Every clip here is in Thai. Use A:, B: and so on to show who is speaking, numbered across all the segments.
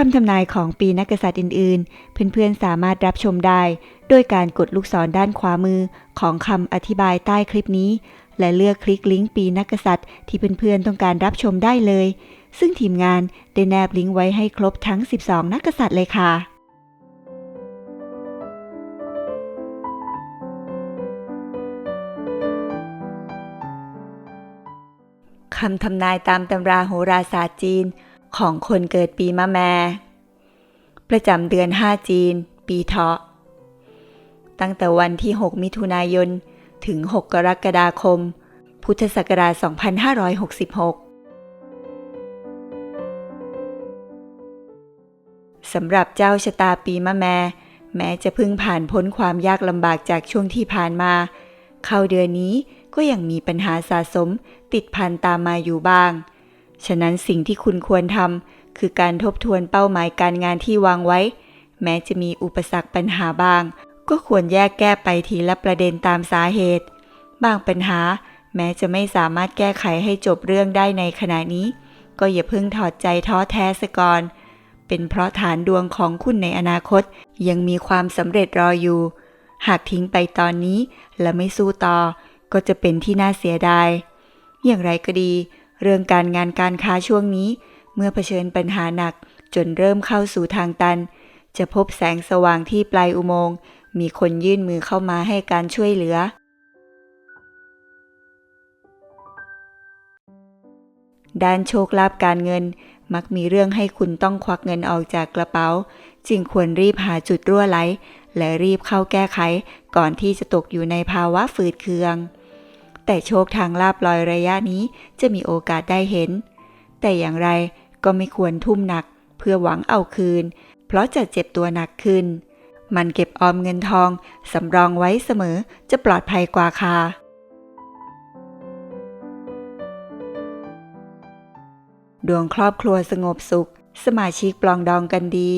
A: คำทำนายของปีนักกษัตริย์อื่น ๆ เพื่อน ๆ สามารถรับชมได้โดยการกดลูกศรด้านขวามือของคำอธิบายใต้คลิปนี้ และเลือกคลิกลิงก์ปีนักกษัตริย์ที่เพื่อน ๆ ต้องการรับชมได้เลย ซึ่งทีมงานได้แนบลิงก์ไว้ให้ครบทั้ง 12 นักกษัตริย์เลยค่ะคำทำนายตามตำราโหราศาสตร์จีน ของคนเกิดปีมะแม่ ประจำเดือน5จีน ปีเถาะ ตั้งแต่วันที่ 6 มิถุนายน ถึง 6 กรกฎาคม พุทธศักราช 2566 สำหรับเจ้าชะตาปีมะแม แม้จะเพิ่งผ่านพ้นความยากลำบากจากช่วงที่ผ่านมา เข้าเดือนนี้ก็ยังมีปัญหาสะสมติดพันตามมาอยู่บ้าง ฉะนั้นสิ่งที่คุณควรทำคือการทบทวนเป้าหมายการงานที่วางไว้ แม้จะมีอุปสรรคปัญหาบ้าง ก็ควรแยกแก้ไปทีละประเด็นตามสาเหตุ บางปัญหา แม้จะไม่สามารถแก้ไขให้จบเรื่องได้ในขณะนี้ ก็อย่าเพิ่งถอดใจท้อแท้ซะก่อน เป็นเพราะฐานดวงของคุณในอนาคต ยังมีความสำเร็จรออยู่ หากทิ้งไปตอนนี้และไม่สู้ต่อ ก็จะเป็นที่น่าเสียดาย อย่างไรก็ดี เรื่องการงานการค้าช่วงนี้ เมื่อเผชิญปัญหาหนักจนเริ่มเข้าสู่ทางตัน จะพบแสงสว่างที่ปลายอุโมงค์ มีคนยื่นมือเข้ามาให้การช่วยเหลือ ด้านโชคลาภการเงิน มักมีเรื่องให้คุณต้องควักเงินออกจากกระเป๋า จึงควรรีบหาจุดรั่วไหล และรีบเข้าแก้ไข ก่อนที่จะตกอยู่ในภาวะฝืดเคือง แต่โชคทางลาบลอยระยะนี้จะมีโอกาสได้เห็น แต่อย่างไรก็ไม่ควรทุ่มหนักเพื่อหวังเอาคืน เพราะจะเจ็บตัวหนักขึ้น มันเก็บออมเงินทองสำรองไว้เสมอจะปลอดภัยกว่าค่ะดวงครอบครัวสงบสุข สมาชิกปลองดองกันดี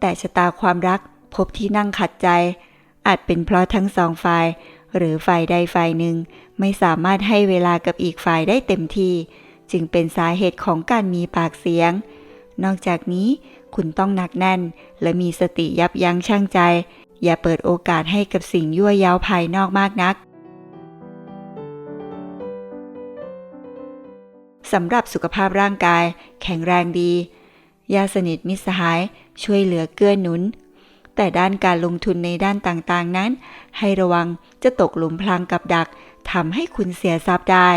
A: แต่ชะตาความรักพบที่นั่งขัดใจ อาจเป็นเพราะทั้งสองฝ่าย หรือฝ่ายใดฝ่ายหนึ่งไม่สามารถให้เวลากับอีกฝ่ายได้เต็มที่ จึงเป็นสาเหตุของการมีปากเสียง นอกจากนี้คุณต้องหนักแน่น และมีสติยับยั้งชั่งใจ อย่าเปิดโอกาสให้กับสิ่งยั่วยาวภายนอกมากนักสำหรับสุขภาพร่างกาย แข็งแรงดีญาสนิทมิสหาย ช่วยเหลือเกื้อหนุน แต่ด้านการลงทุนในด้านต่างๆนั้น ให้ระวังจะตกหลุมพรางกับดักทำให้คุณเสียทรัพย์ได้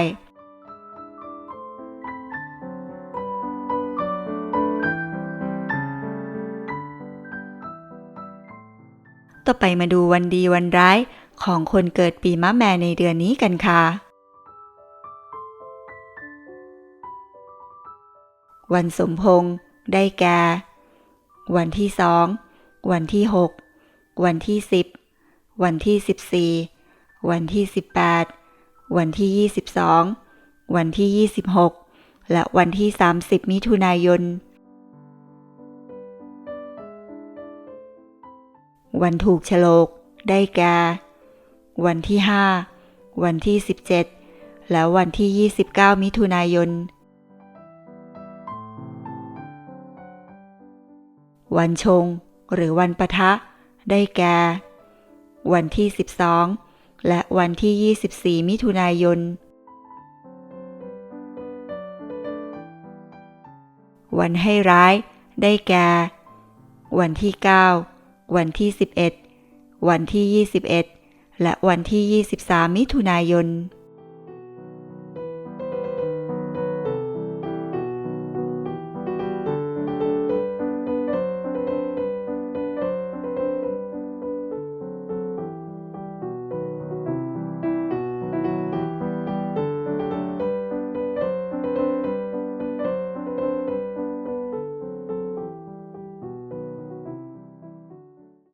A: ต่อไปมาดูวันดีวันร้ายของคนเกิดปีมะแม่ในเดือนนี้กันค่ะ วันสมพงษ์ได้แก่ วันที่สอง วันที่หกวันที่สิบวันที่สิบสี่วันที่สิบแปดวันที่ยี่สิบสองวันที่ยี่สิบหกและวันที่สามสิบมิถุนายน วันถูกฉลก ได้แก่วันที่ห้าวันที่สิบเจ็ดและวันที่ยี่สิบเก้ามิถุนายน วันชง หรือวันปะทะ ได้แก่ วันที่ 12 และวันที่ 24 มิถุนายน วันให้ร้าย ได้แก่ วันที่ 9 วันที่ 11 วันที่ 21 และวันที่ 23 มิถุนายน